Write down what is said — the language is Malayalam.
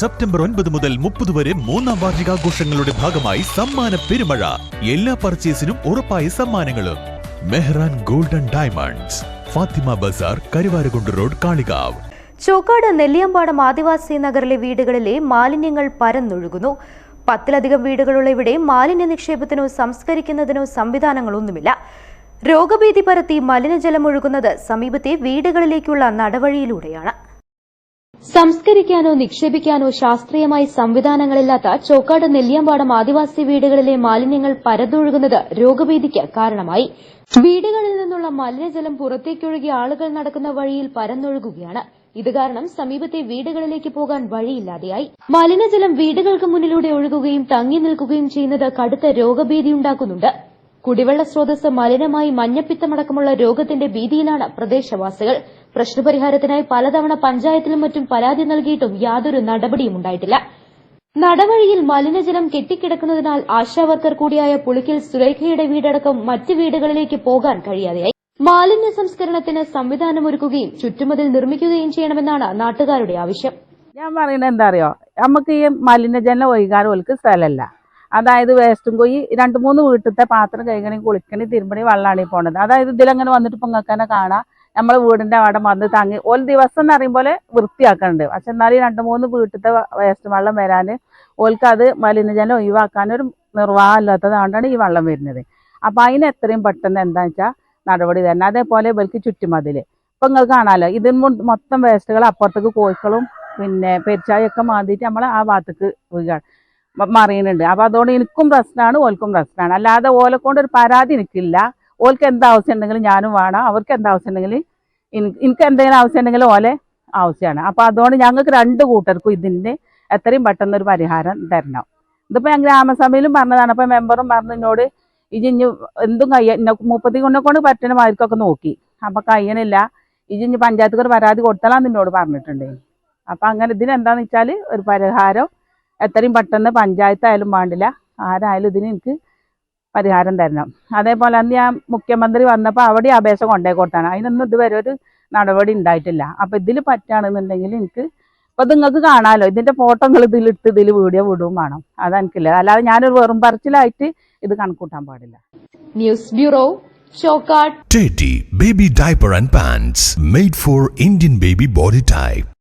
സെപ്റ്റംബർ ഒൻപത് മുതൽ മുപ്പത് വരെ മൂന്നാം വാർഷികാഘോഷങ്ങളുടെ ഭാഗമായി സമ്മാന പെരുമഴ. എല്ലാ പർച്ചേസിനും ഉറപ്പായ സമ്മാനങ്ങളും. Mehran golden diamonds. Fathima Bazar Karuvarakundu road Kalikavu. Chokkad Nelliyampadam ആദിവാസി നഗറിലെ വീടുകളിലെ മാലിന്യങ്ങൾ പരന്നൊഴുകുന്നു. പത്തിലധികം വീടുകളുള്ള ഇവിടെ മാലിന്യ നിക്ഷേപത്തിനോ സംസ്കരിക്കുന്നതിനോ സംവിധാനങ്ങളൊന്നുമില്ല. രോഗഭീതി പരത്തി മലിനജലം ഒഴുകുന്നത് സമീപത്തെ വീടുകളിലേക്കുള്ള നടവഴിയിലൂടെയാണ്. സംസ്കരിക്കാനോ നിക്ഷേപിക്കാനോ ശാസ്ത്രീയമായി സംവിധാനങ്ങളില്ലാത്ത ചോക്കാട് നെല്ലിയമ്പാടം ആദിവാസി വീടുകളിലെ മാലിന്യങ്ങൾ പരന്നൊഴുകുന്നത് രോഗഭീതിക്ക് കാരണമായി. വീടുകളിൽ നിന്നുള്ള മലിനജലം പുറത്തേക്കൊഴുകി ആളുകൾ നടക്കുന്ന വഴിയിൽ പരന്നൊഴുകുകയാണ്. ഇത് കാരണം സമീപത്തെ വീടുകളിലേക്ക് പോകാൻ വഴിയില്ലാതെയായി. മലിനജലം വീടുകൾക്ക് മുന്നിലൂടെ ഒഴുകുകയും തങ്ങി നിൽക്കുകയും ചെയ്യുന്നത് കടുത്ത രോഗഭീതിയുണ്ടാക്കുന്നുണ്ട് കുടിവെള്ള സ്രോതസ് മലിനമായി മഞ്ഞപ്പിത്തമടക്കമുള്ള രോഗത്തിന്റെ ഭീതിയിലാണ് പ്രദേശവാസികൾ. പ്രശ്നപരിഹാരത്തിനായി പലതവണ പഞ്ചായത്തിലും മറ്റും പരാതി നൽകിയിട്ടും യാതൊരു നടപടിയും ഉണ്ടായിട്ടില്ല. നടവഴിയിൽ മലിനജലം കെട്ടിക്കിടക്കുന്നതിനാൽ ആശാവർക്കർ കൂടിയായ പുളിക്കൽ സുരേഖയുടെ വീടടക്കം മറ്റ് വീടുകളിലേക്ക് പോകാൻ കഴിയാതെയായി. മാലിന്യ സംസ്കരണത്തിന് സംവിധാനമൊരുക്കുകയും ചുറ്റുമതിൽ നിർമ്മിക്കുകയും ചെയ്യണമെന്നാണ് നാട്ടുകാരുടെ ആവശ്യം. ഞാൻ പറയുന്നത് എന്താ അറിയോ നമുക്ക് ഈ മലിനജലം ഒഴുകാൻ ഓൽക്ക് സ്ഥലമല്ല. അതായത് വേസ്റ്റും കൊയി രണ്ട് മൂന്ന് വീട്ടിലത്തെ പാത്രം കഴുകണി കുളിക്കണി തിരുമ്പണി വെള്ളമാണ് പോണത്. അതായത് ഇതിലങ്ങനെ വന്നിട്ട് പൊങ്ങക്കാനെ കാണാം. നമ്മളെ വീടിന്റെ അവിടെ വന്ന് തങ്ങി ഒരു ദിവസം എന്ന് പറയുമ്പോൾ വൃത്തിയാക്കുന്നുണ്ട് പക്ഷെ എന്നാലും രണ്ട് മൂന്ന് വീട്ടിലത്തെ വേസ്റ്റ് വെള്ളം വരാൻ ഓൽക്ക് അത് മലിനജലം ഒഴിവാക്കാനൊരു നിർവാഹമില്ലാത്തതുകൊണ്ടാണ് ഈ വെള്ളം വരുന്നത്. അപ്പോൾ അതിന് എത്രയും പെട്ടെന്ന് എന്താണെന്ന് വെച്ചാൽ നടപടി തരണം. അതേപോലെ ഇവർക്ക് ചുറ്റുമതിൽ. ഇപ്പം നിങ്ങൾ കാണാമല്ലോ ഇതിന് മൊത്തം വേസ്റ്റുകൾ അപ്പുറത്തേക്ക് കോഴിക്കളും പിന്നെ പെരിച്ചായൊക്കെ മാന്തിയിട്ട് നമ്മൾ ആ ഭാഗത്തേക്ക് വീഴാണ് മറിയുന്നുണ്ട്. അപ്പോൾ അതുകൊണ്ട് എനിക്കും പ്രശ്നമാണ് ഓൽക്കും പ്രശ്നമാണ്. അല്ലാതെ ഓലെ കൊണ്ട് പരാതി എനിക്കില്ല. ഓൽക്ക് എന്ത് ആവശ്യം ഉണ്ടെങ്കിലും ഞാനും വേണം. അവർക്ക് എന്ത് ആവശ്യം ഉണ്ടെങ്കിൽ എനിക്ക് എന്തെങ്കിലും ആവശ്യം ഉണ്ടെങ്കിൽ ഓലെ ആവശ്യമാണ്. അപ്പോൾ അതുകൊണ്ട് ഞങ്ങൾക്ക് രണ്ട് കൂട്ടർക്കും ഇതിന്റെ എത്രയും പെട്ടെന്ന് ഒരു പരിഹാരം തരണം. ഇതിപ്പോൾ ഞാൻ ഗ്രാമസഭയിലും പറഞ്ഞതാണ്. അപ്പോൾ മെമ്പറും പറഞ്ഞു എന്നോട് ഇജ് ഇഞ്ഞ് എന്തും കയ്യ മുപ്പത്തി കൊണ്ടെ കൊണ്ട് പറ്റുന്ന മാർക്കൊക്കെ നോക്കി. അപ്പം കയ്യനില്ല ഇജ് ഇഞ്ഞ് പഞ്ചായത്തുകാർ പരാതി കൊടുത്തലാന്ന് എന്നോട് പറഞ്ഞിട്ടുണ്ട്. അപ്പം അങ്ങനെ ഇതിനെന്താണെന്ന് വെച്ചാൽ ഒരു പരിഹാരം എത്രയും പെട്ടെന്ന് പഞ്ചായത്തായാലും വേണ്ടില്ല. ആരായാലും ഇതിന് എനിക്ക് പരിഹാരം തരണം. അതേപോലെ അന്ന് ഞാൻ മുഖ്യമന്ത്രി വന്നപ്പോൾ അവിടെ അപേക്ഷ കൊണ്ടേ കൊടുത്താണ്. അതിനൊന്നും ഇതുവരെ ഒരു നടപടി ഉണ്ടായിട്ടില്ല. അപ്പം ഇതിൽ പറ്റുകയാണെന്നുണ്ടെങ്കിൽ എനിക്ക് ഇപ്പം നിങ്ങൾക്ക് കാണാമല്ലോ ഇതിന്റെ ഫോട്ടോ നിങ്ങൾ ഇതിലിട്ട് ഇതിൽ വീഡിയോ വിടുകയും വേണം. അതെനിക്കില്ല അല്ലാതെ ഞാനൊരു വെറും പറച്ചിലായിട്ട് ഇത് കണക്കൂട്ടാൻ പാടില്ല. News bureau Chokat. Teddy Baby Diaper and Pants made for Indian baby body type.